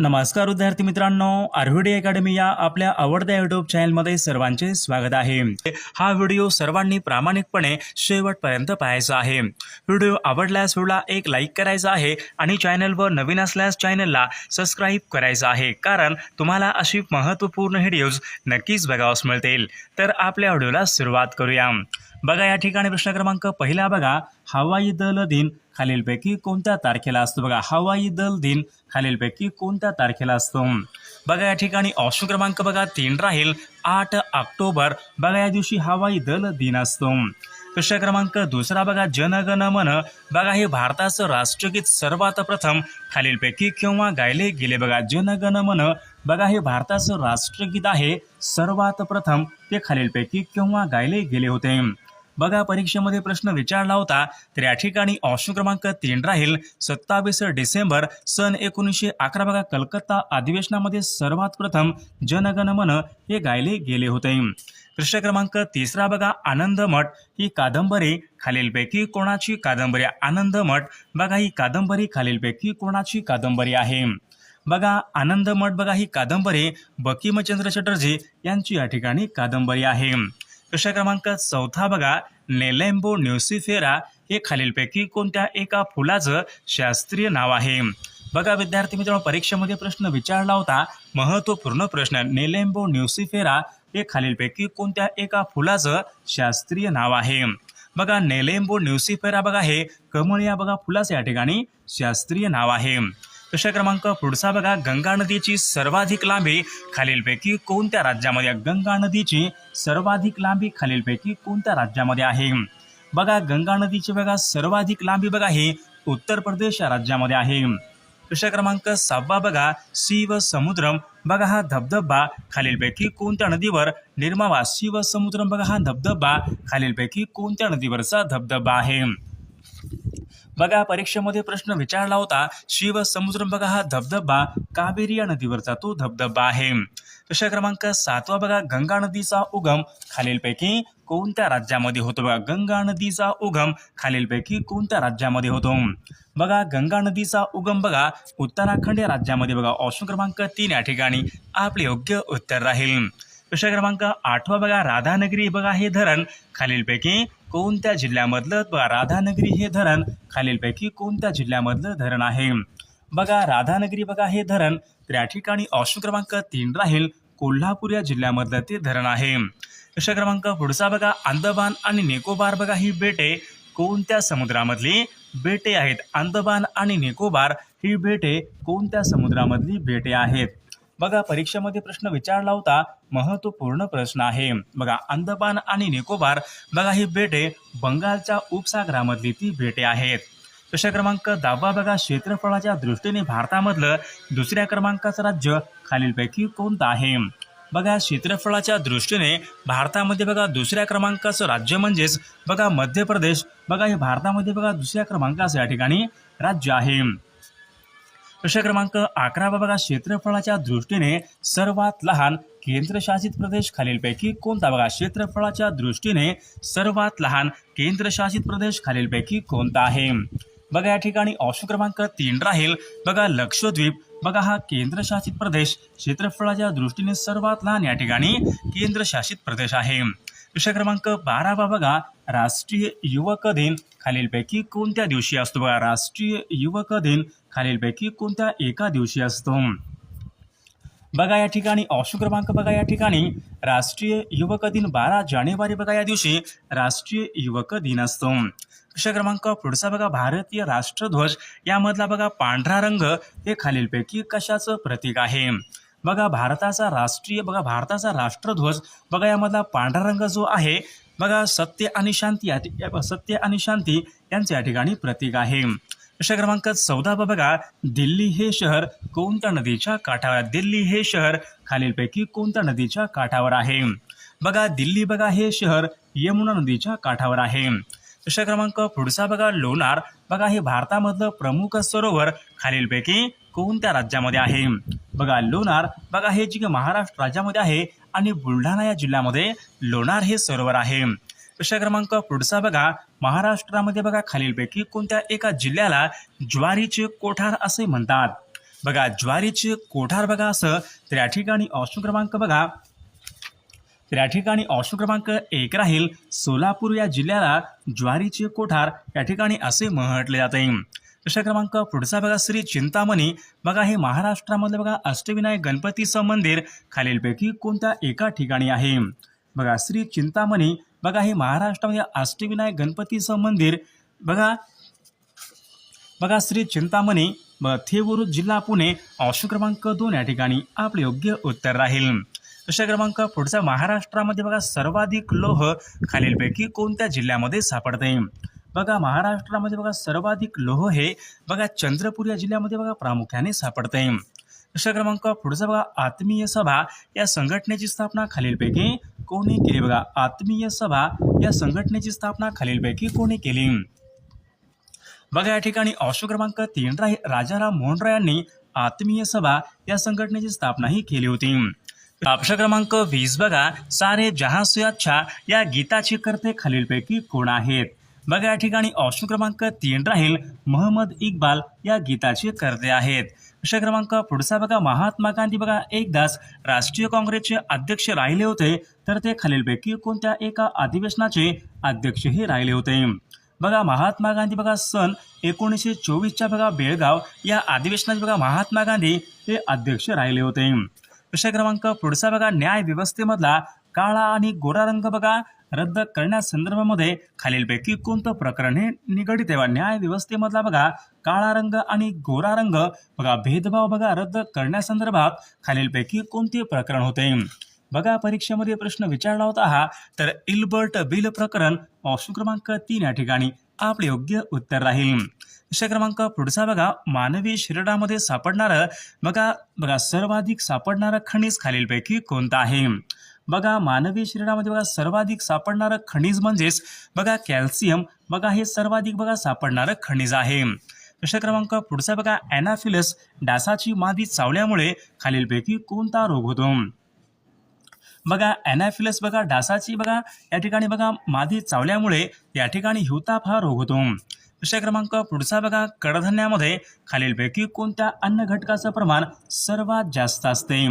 नमस्कार विद्यार्थी मित्रांनो आरव्हीडी अकॅडमी या आपल्या आवडत्या युट्यूब चॅनलमध्ये सर्वांचे स्वागत आहे. हा व्हिडिओ सर्वांनी प्रामाणिकपणे शेवटपर्यंत पाहायचा आहे. व्हिडिओ आवडल्यास व्हिडिओला एक लाईक करायचा आहे आणि चॅनलवर नवीन असल्यास चॅनलला सबस्क्राईब करायचं आहे. कारण तुम्हाला अशी महत्त्वपूर्ण व्हिडिओज नक्कीच बघावस मिळतील. तर आपल्या व्हिडिओला सुरुवात करूया. बघा या ठिकाणी प्रश्न क्रमांक पहिला बघा. हवाई दल दिन खालीलपैकी कोणत्या तारखेला असतो? बघा हवाई दल दिन खालीलपैकी कोणत्या तारखेला असतो? बघा या ठिकाणी ऑप्शन क्रमांक बघा तीन राहील. आठ ऑक्टोबर. बघा या दिवशी हवाई दल दिन असतो. प्रश्न क्रमांक दुसरा बघा जनगण मन बघा हे भारताचं राष्ट्रगीत सर्वात प्रथम खालीलपैकी केव्हा गायले गेले? बघा जनगण मन बघा हे भारताचं राष्ट्रगीत आहे. सर्वात प्रथम ते खालीलपैकी केव्हा गायले गेले होते? बघा परीक्षेमध्ये प्रश्न विचारला होता तर या ठिकाणी ऑप्शन क्रमांक तीन राहील. सत्तावीस डिसेंबर सन एकोणीसशे अकरा बघा कलकत्ता अधिवेशनामध्ये सर्वात प्रथम जनगण मन हे गायले गेले होते. प्रश्न क्रमांक तिसरा बघा आनंद मठ ही कादंबरी खालीलपैकी कोणाची कादंबरी? आनंद मठ बघा ही कादंबरी खालीलपैकी कोणाची कादंबरी आहे? बघा आनंद मठ बघा ही कादंबरी बकिमचंद्र चटर्जी यांची या ठिकाणी कादंबरी आहे. प्रश्न क्रमांक चौथा बघा नेलेम्बो न्यूसिफेरा हे खालीलपैकी कोणत्या एका फुलाचं शास्त्रीय नाव आहे? बघा विद्यार्थी मित्रांनो परीक्षेमध्ये प्रश्न विचारला होता महत्त्वपूर्ण प्रश्न नेलेम्बो न्यूसिफेरा हे खालीलपैकी कोणत्या एका फुलाचं शास्त्रीय नाव आहे? बघा नेलेम्बो न्यूसिफेरा बघा हे कमळ या बघा फुलाचं या ठिकाणी शास्त्रीय नाव आहे. प्रश्न क्रमांक पुढचा बघा. गंगा नदीची सर्वाधिक लांबी खालीलपैकी कोणत्या राज्यामध्ये गंगा नदीची सर्वाधिक लांबी खालीलपैकी कोणत्या राज्यामध्ये आहे? बघा गंगा नदीची बघा सर्वाधिक लांबी बघा ही उत्तर प्रदेश या राज्यामध्ये आहे. प्रश्न क्रमांक सहावा बघा. शिव समुद्रम बघा हा धबधबा खालीलपैकी कोणत्या नदीवर निर्मावा? शिव समुद्रम बघा हा धबधबा खालीलपैकी कोणत्या नदीवरचा धबधबा आहे? बघा परीक्षेमध्ये प्रश्न विचारला होता शिव समुद्र बघा हा धबधबा कावेरी या नदीवरचा तो धबधबा आहे. प्रश्न क्रमांक सातवा बघा गंगा नदीचा उगम खालीलपैकी कोणत्या राज्यामध्ये होतो? बघा गंगा नदीचा उगम खालीलपैकी कोणत्या राज्यामध्ये होतो? बघा गंगा नदीचा उगम बघा उत्तराखंड या राज्यामध्ये बघा. ऑप्शन क्रमांक तीन या ठिकाणी आपले योग्य उत्तर राहील. प्रश्न क्रमांक आठवा बघा राधानगरी बघा हे धरण. खालीलपैकी कोणत्या जिल्ह्यामधलं बघा राधानगरी हे धरण खालीलपैकी कोणत्या जिल्ह्यामधलं धरण आहे? बघा राधानगरी बघा हे धरण तर या ठिकाणी ऑप्शन क्रमांक तीन राहील कोल्हापूर या जिल्ह्यामधलं ते धरण आहे. प्रश्न क्रमांक पुढचा बघा अंदमान आणि निकोबार बघा ही बेटे कोणत्या समुद्रामधली बेटे आहेत? अंदमान आणि निकोबार ही बेटे कोणत्या समुद्रामधली बेटे आहेत? बघा परीक्षेमध्ये प्रश्न विचारला होता महत्त्वपूर्ण प्रश्न आहे. बघा अंदमान आणि निकोबार बघा ही बेटे बंगालच्या उपसागरामधली ती बेटे आहेत. प्रश्न क्रमांक दहावा बघा क्षेत्रफळाच्या दृष्टीने भारतामधलं दुसऱ्या क्रमांकाचं राज्य खालीलपैकी कोणतं आहे? बघा क्षेत्रफळाच्या दृष्टीने भारतामध्ये बघा दुसऱ्या क्रमांकाचं राज्य म्हणजेच बघा मध्य प्रदेश. बघा हे भारतामध्ये बघा दुसऱ्या क्रमांकाचं या ठिकाणी राज्य आहे. प्रश्न क्रमांक अकरा बघा क्षेत्रफळाच्या दृष्टीने सर्वात लहान केंद्रशासित प्रदेश खालीलपैकी कोणता? बघा क्षेत्रफळाच्या दृष्टीने सर्वात लहान केंद्रशासित प्रदेश खालीलपैकी कोणता आहे? बघा या ठिकाणी ऑप्शन क्रमांक तीन राहील. बघा लक्षद्वीप. बघा हा केंद्रशासित प्रदेश क्षेत्रफळाच्या दृष्टीने सर्वात लहान या ठिकाणी केंद्रशासित प्रदेश आहे. प्रश्न क्रमांक बारावा बघा राष्ट्रीय युवक दिन खालीलपैकी कोणत्या दिवशी असतो? बघा राष्ट्रीय युवक दिन खालीलपैकी कोणत्या एका दिवशी असतो? बघा या ठिकाणी ऑप्शन क्रमांक बघा या ठिकाणी. राष्ट्रीय युवक दिन बारा जानेवारी बघा या दिवशी राष्ट्रीय युवक दिन असतो. प्रश्न क्रमांक? पुढचा बघा भारतीय राष्ट्रध्वज. यामधला बघा पांढरा रंग. हे खालीलपैकी कशाचं प्रतीक आहे? बघा भारताचा राष्ट्रीय बघा भारताचा राष्ट्रध्वज. बघा यामधला पांढरा रंग जो आहे बघा सत्य आणि शांती या- सत्य आणि शांती यांचे या ठिकाणी प्रतीक आहे. प्रश्न क्रमांक चौदा बघा दिल्ली हे शहर कोणत्या नदीच्या काठावर दिल्ली हे शहर खालीलपैकी कोणत्या नदीच्या काठावर आहे? बघा दिल्ली बघा हे शहर यमुना नदीच्या काठावर आहे. प्रश्न क्रमांक पुढचा बघा लोणार. बघा हे भारतामधलं प्रमुख सरोवर खालीलपैकी कोणत्या राज्यामध्ये आहे? बघा लोणार. बघा हे जे महाराष्ट्र राज्यामध्ये आहे आणि बुलढाणा या जिल्ह्यामध्ये लोणार हे सरोवर आहे. प्रश्न क्रमांक पुढचा बघा. महाराष्ट्रामध्ये बघा खालीलपैकी कोणत्या एका जिल्ह्याला ज्वारीचे कोठार असे म्हणतात? बघा ज्वारीचे कोठार बघा असं. तर या ठिकाणी ऑप्शन क्रमांक बघा. तर या ठिकाणी ऑप्शन क्रमांक एक राहील. सोलापूर या जिल्ह्याला ज्वारीचे कोठार या ठिकाणी असे म्हटले जाते. प्रश्न क्रमांक पुढचा बघा श्री चिंतामणी. बघा हे महाराष्ट्रामधलं बघा अष्टविनायक गणपतीचं मंदिर खालीलपैकी कोणत्या एका ठिकाणी आहे? बघा श्री चिंतामणी बघा हे महाराष्ट्रामध्ये अष्टविनायक गणपतीचं मंदिर बघा बघा श्री चिंतामणी ब- जिल्हा पुणे ऑप्शन क्रमांक दोन या ठिकाणी आपले योग्य उत्तर राहील. प्रश्न क्रमांक पुढचा महाराष्ट्रामध्ये बघा सर्वाधिक लोह खालीलपैकी कोणत्या जिल्ह्यामध्ये सापडते बघा महाराष्ट्रामध्ये बघा सर्वाधिक लोह हे बघा चंद्रपूर या जिल्ह्यामध्ये बघा प्रामुख्याने सापडते प्रश्न क्रमांक पुढचा बघा आत्मीय सभा या संघटनेची स्थापना खालीलपैकी कोणी केली? बघा आत्मीय सभा या संघटनेची स्थापना खालीलपैकी कोणी केली? बघा या ठिकाणी ऑप्शन क्रमांक तीन राही राजाराम मोहनराय यांनी आत्मीय सभा या संघटनेची स्थापनाही केली होती. अक्ष क्रमांक वीस बघा सारे जहासुयाच्छा या गीताचे कर्ते खालीलपैकी कोण आहेत? बघा या ठिकाणी ऑप्शन क्रमांक तीन राहील मोहम्मद इक्बाल या गीताचे कर्ते आहेत. प्रश्न क्रमांक पुढचा बघा महात्मा गांधी बघा एकदाच राष्ट्रीय काँग्रेसचे अध्यक्ष राहिले होते. तर ते खालीलपैकी कोणत्या एका अधिवेशनाचे अध्यक्षही राहिले होते. बघा महात्मा गांधी बघा सन एकोणीसशे चोवीसच्या बघा बेळगाव या अधिवेशनात बघा महात्मा गांधी हे अध्यक्ष राहिले होते. प्रश्न क्रमांक पुढचा बघा न्याय व्यवस्थेमधला काळा आणि गोरा रंग बघा रद्द करण्यासंदर्भामध्ये खालीलपैकी कोणतं प्रकरण हे निगडित आहे? न्याय व्यवस्थेमधला बघा काळा रंग आणि गोरा रंग बघा भेदभाव बघा रद्द करण्यासंदर्भात खालीलपैकी कोणते प्रकरण होते? बघा परीक्षेमध्ये प्रश्न विचारला होता हा तर इल्बर्ट बिल प्रकरण ऑप्शन क्रमांक तीन या ठिकाणी आपले योग्य उत्तर राहील. विषय क्रमांक पुढचा बघा मानवी शरीरामध्ये सापडणारं बघा बघा सर्वाधिक सापडणारं खनिज खालीलपैकी कोणतं आहे? बघा मानवी शरीरामध्ये बघा सर्वाधिक सापडणारं खनिज म्हणजेच बघा कॅल्शियम बघा हे सर्वाधिक बघा सापडणारं खनिज आहे. प्रश्न क्रमांक पुढचा बघा अॅनाफिलस डासाची मादी चावल्यामुळे खालीलपैकी कोणता रोग होतो? बघा अॅनाफिलस बघा डासाची बघा या ठिकाणी बघा मादी चावल्यामुळे या ठिकाणी हिवताप हा रोग होतो. विषय क्रमांक पुढचा बघा कडधान्यामध्ये खालीलपैकी कोणत्या अन्न घटकाचं प्रमाण सर्वात जास्त असते?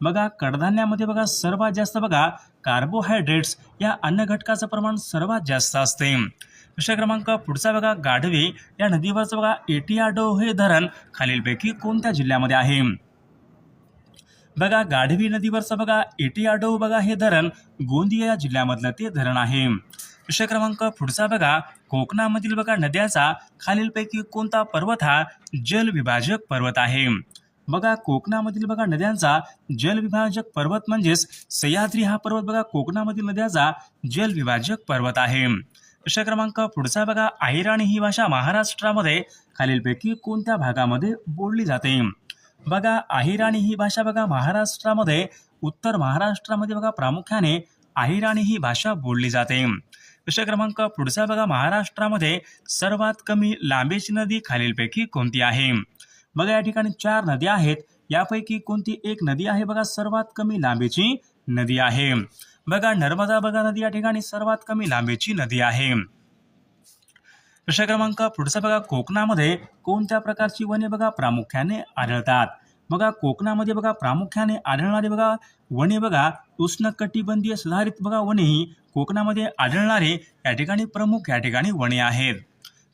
बघा कडधान्यामध्ये बघा सर्वात जास्त बघा कार्बोहायड्रेट्स या अन्न घटकाचं प्रमाण सर्वात जास्त असते. विषय क्रमांक पुढचा बघा गाढवे या नदीवरचं बघा एटियाडो हे धरण खालीलपैकी कोणत्या जिल्ह्यामध्ये आहे? बघा गाढवी नदीवरचं बघा एटियाडो बघा हे धरण गोंदिया या जिल्ह्यामधलं ते धरण आहे. विषय क्रमांक पुढचा बघा कोकणामधील बघा नद्याचा खालीलपैकी कोणता पर्वत हा जलविभाजक पर्वत आहे? बघा कोकणामधील बघा नद्यांचा जलविभाजक पर्वत म्हणजेच सह्याद्री हा पर्वत बघा कोकणामधील नद्याचा जलविभाजक पर्वत आहे. विषय क्रमांक पुढचा बघा अहिराणी ही भाषा महाराष्ट्रामध्ये खालीलपैकी कोणत्या भागामध्ये बोलली जाते? बघा अहिराणी ही भाषा बघा महाराष्ट्रामध्ये उत्तर महाराष्ट्रामध्ये बघा प्रामुख्याने अहिराणी ही भाषा बोलली जाते. विषय क्रमांक पुढचा बघा महाराष्ट्रामध्ये सर्वात कमी लांबीची नदी खालीलपैकी कोणती आहे? बघा या ठिकाणी चार नद्या आहेत. यापैकी कोणती एक नदी आहे? बघा सर्वात कमी लांबीची नदी आहे. बघा नर्मदा बघा नदी या ठिकाणी सर्वात कमी लांबीची नदी आहे. प्रश्न क्रमांक पुढचा बघा कोकणामध्ये कोणत्या प्रकारची वने बघा प्रामुख्याने आढळतात? बघा कोकणामध्ये बघा प्रामुख्याने आढळणारे बघा वने बघा उष्णकटिबंधीय सुधारित बघा वने ही कोकणामध्ये आढळणारे या ठिकाणी प्रमुख या ठिकाणी वने आहेत.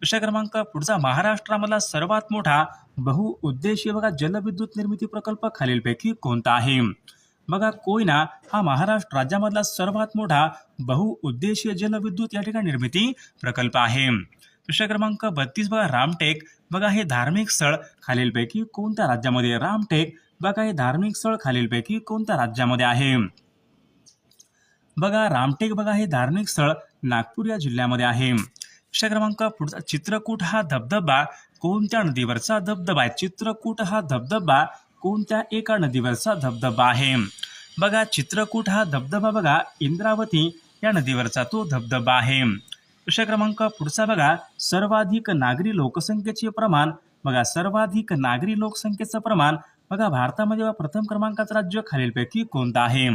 प्रश्न क्रमांक पुढचा महाराष्ट्रामधला सर्वात मोठा बहुउद्देशीय बघा जलविद्युत निर्मिती प्रकल्प खालीलपैकी कोणता आहे? बघा कोयना हा महाराष्ट्र राज्यामधला सर्वात मोठा बहुउद्देशीय जलविद्युत या ठिकाणी निर्मिती प्रकल्प आहे. प्रश्न क्रमांक बत्तीस बघा रामटेक. बघा हे धार्मिक स्थळ खालीलपैकी कोणत्या राज्यामध्ये? रामटेक. बघा हे धार्मिक स्थळ खालीलपैकी कोणत्या राज्यामध्ये आहे? बघा रामटेक बघा हे धार्मिक स्थळ नागपूर या जिल्ह्यामध्ये आहे. प्रश्न क्रमांक पुढचा चित्रकूट हा धबधबा कोणत्या नदीवरचा धबधबा आहे? चित्रकूट हा धबधबा कोणत्या एका नदीवरचा धबधबा आहे? बघा चित्रकूट हा धबधबा बघा इंद्रावती या नदीवरचा तो धबधबा आहे. प्रश्न क्रमांक पुढचा बघा. सर्वाधिक नागरी लोकसंख्येचे प्रमाण. बघा सर्वाधिक नागरी लोकसंख्येचं प्रमाण. बघा भारतामध्ये प्रथम क्रमांकाचं राज्य खालीलपैकी कोणतं आहे?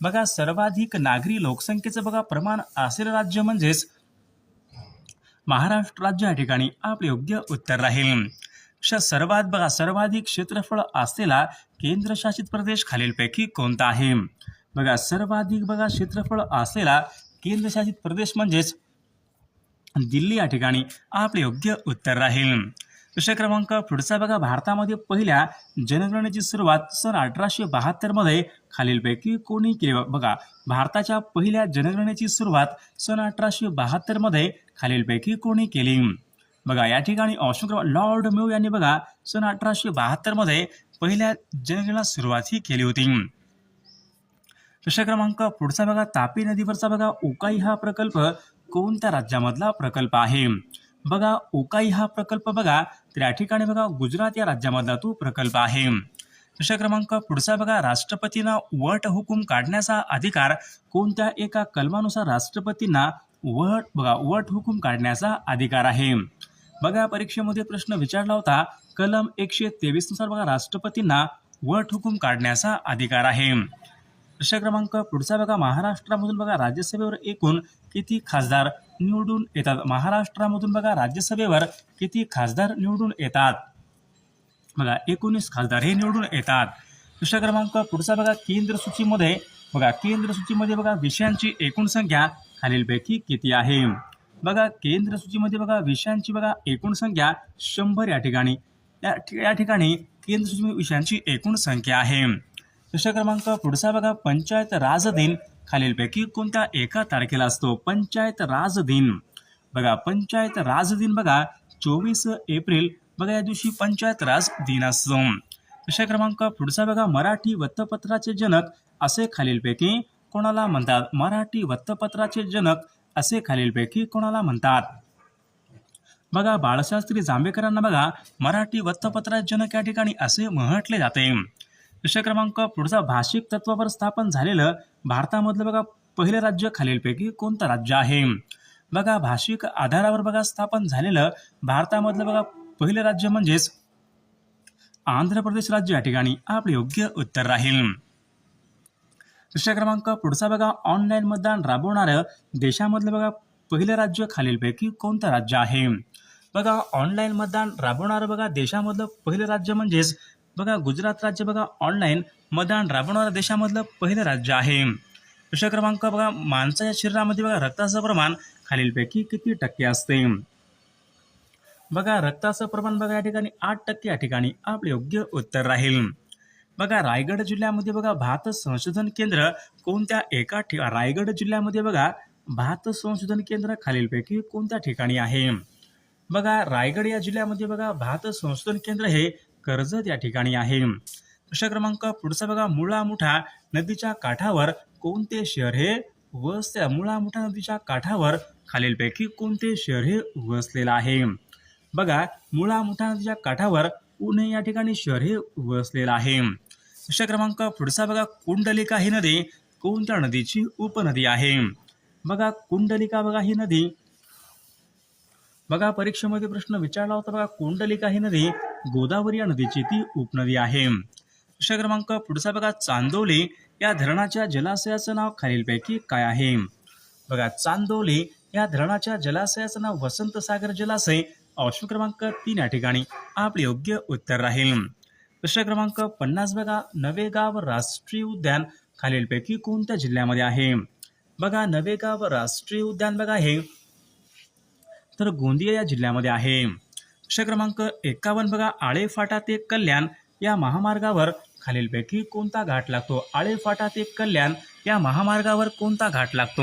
बघा सर्वाधिक नागरी लोकसंख्येचं बघा प्रमाण असेल राज्य म्हणजेच महाराष्ट्र राज्य या ठिकाणी आपले योग्य उत्तर राहील. सर्वात बघा सर्वाधिक क्षेत्रफळ असलेला केंद्रशासित प्रदेश खालीलपैकी कोणता आहे? बघा सर्वाधिक बघा क्षेत्रफळ असलेला केंद्रशासित प्रदेश म्हणजेच दिल्ली या ठिकाणी आपले योग्य उत्तर राहील. विषय क्रमांक पुढचा बघा. भारतामध्ये पहिल्या जनगणनेची सुरुवात सन अठराशे बहात्तरमध्ये खालीलपैकी कोणी केली? बघा भारताच्या पहिल्या जनगणनेची सुरुवात सन अठराशे बहात्तरमध्ये खालीलपैकी कोणी केली? बघा या ठिकाणी ऑप्शन क्रमांक लॉर्ड म्यू यांनी बघा सन अठराशे बहात्तरमध्ये पहिल्या जनगणना सुरुवात ही केली होती. विषय क्रमांक पुढचा बघा. तापी नदीवरचा बघा. उकाई हा प्रकल्प कोणत्या राज्यामधला प्रकल्प आहे? बघा ओकाई हा प्रकल्प बघा. तर या ठिकाणी बघा गुजरात या राज्यामधला तो प्रकल्प आहे. प्रश्न क्रमांक पुढचा बघा. राष्ट्रपतींना वट हुकूम काढण्याचा अधिकार कोणत्या एका कलमानुसार राष्ट्रपतींना वट बघा वट हुकूम काढण्याचा अधिकार आहे? बघा परीक्षेमध्ये प्रश्न विचारला होता. कलम एकशे तेवीसनुसार बघा राष्ट्रपतींना वट हुकूम काढण्याचा अधिकार आहे. प्रश्न क्रमांक पुढचा बघा. महाराष्ट्रामधून बघा राज्यसभेवर एकूण किती खासदार निवडून येतात? महाराष्ट्रामधून बघा राज्यसभेवर किती खासदार निवडून येतात? बघा एकोणीस खासदार हे निवडून येतात. दुसरा क्रमांक पुढचा बघा केंद्र सूचीमध्ये बघा केंद्र सूचीमध्ये बघा विषयांची एकूण संख्या खालीलपैकी किती आहे? बघा केंद्र सूचीमध्ये बघा विषयांची बघा एकूण संख्या शंभर या ठिकाणी. या या ठिकाणी केंद्र सूचीमध्ये विषयांची एकूण संख्या आहे. दुसरा क्रमांक पुढचा बघा पंचायत राज दिन खालीलपैकी कोणत्या एका तारखेला असतो? पंचायत राज दिन. बघा पंचायत राज दिन बघा चोवीस एप्रिल. बघा या दिवशी पंचायत राज दिन असतो विषय क्रमांक पुढचा बघा मराठी वृत्तपत्राचे जनक असे खालीलपैकी कोणाला म्हणतात? मराठी वृत्तपत्राचे जनक असे खालीलपैकी कोणाला म्हणतात? बघा बाळशास्त्री जांभेकरांना बघा मराठी वृत्तपत्राचे जनक या ठिकाणी असे म्हटले जाते. विषय क्रमांक पुढचा भाषिक तत्वावर स्थापन झालेलं भारतामधलं बघा पहिलं राज्य खालीलपैकी कोणतं राज्य आहे? बघा भाषिक आधारावर बघा स्थापन झालेलं भारतामधलं बघा पहिलं राज्य म्हणजेच आंध्र प्रदेश राज्य या ठिकाणी आपले योग्य उत्तर राहील. विषय क्रमांक पुढचा बघा ऑनलाईन मतदान राबवणारं देशामधलं बघा पहिलं राज्य खालीलपैकी कोणतं राज्य आहे? बघा ऑनलाईन मतदान राबवणारं बघा देशामधलं पहिलं राज्य म्हणजेच बघा गुजरात राज्य बघा ऑनलाईन मतदान राबवणाऱ्या देशामधलं पहिलं राज्य आहे. प्रश्न क्रमांक बघा माणसाच्या शरीरामध्ये बघा रक्ताचं प्रमाण खालीलपैकी किती टक्के असते? बघा रक्ताचं प्रमाण बघा या ठिकाणी आठ टक्के या ठिकाणी आपले योग्य उत्तर राहील. बघा रायगड जिल्ह्यामध्ये बघा भात संशोधन केंद्र कोणत्या एका ठिका रायगड जिल्ह्यामध्ये बघा भात संशोधन केंद्र खालीलपैकी कोणत्या ठिकाणी आहे? बघा रायगड या जिल्ह्यामध्ये बघा भात संशोधन केंद्र हे कर्जत या ठिकाणी आहे. प्रश्न क्रमांक पुढचा बघा मुळा मुठा नदीच्या काठावर कोणते शहर हे वसते मुळा मुठा नदीच्या काठावर खालीलपैकी कोणते शहर हे वसलेलं आहे? बघा मुळा मुठा नदीच्या काठावर पुणे या ठिकाणी शहर हे वसलेलं आहे. प्रश्न क्रमांक पुढचा बघा कुंडलिका ही नदी कोणत्या नदीची उपनदी आहे? बघा कुंडलिका बघा ही नदी. बघा परीक्षेमध्ये प्रश्न विचारला होता बघा कुंडलिका ही नदी गोदावरी या नदीची ती उपनदी आहे. प्रश्न क्रमांक पुढचा बघा चांदोली या धरणाच्या जलाशयाचं नाव खालीलपैकी काय आहे? बघा चांदोली या धरणाच्या जलाशयाचं नाव वसंत सागर जलाशय ऑप्शन क्रमांक तीन या ठिकाणी. आपले योग्य उत्तर राहील. प्रश्न क्रमांक पन्नास बघा नवेगाव राष्ट्रीय उद्यान खालीलपैकी कोणत्या जिल्ह्यामध्ये आहे? बघा नवेगाव राष्ट्रीय उद्यान बघा हे तर गोंदिया या जिल्ह्यामध्ये आहे. प्रश्न क्रमांक एकावन्न बघा आळे फाटा ते कल्याण या महामार्गावर खालीलपैकी कोणता घाट लागतो? आळे फाटा ते कल्याण या महामार्गावर कोणता घाट लागतो?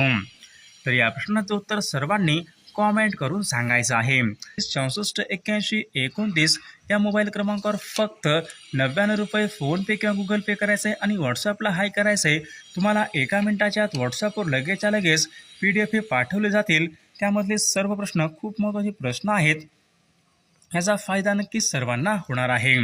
तर या प्रश्नाचं उत्तर सर्वांनी कॉमेंट करून सांगायचं आहे. चौसष्ट एक्क्याऐंशी एकोणतीस या मोबाईल क्रमांकावर फक्त नव्याण्णव रुपये फोनपे किंवा गुगल पे करायचं आहे आणि व्हॉट्सअपला हाय करायचं आहे तुम्हाला एका मिनिटाच्या आत व्हॉट्सअपवर लगेचच्या लगेच पी डी एफ हे पाठवले जातील. त्यामधले सर्व प्रश्न खूप महत्त्वाचे प्रश्न आहेत. ह्याचा फायदा नक्कीच सर्वांना होणार आहे.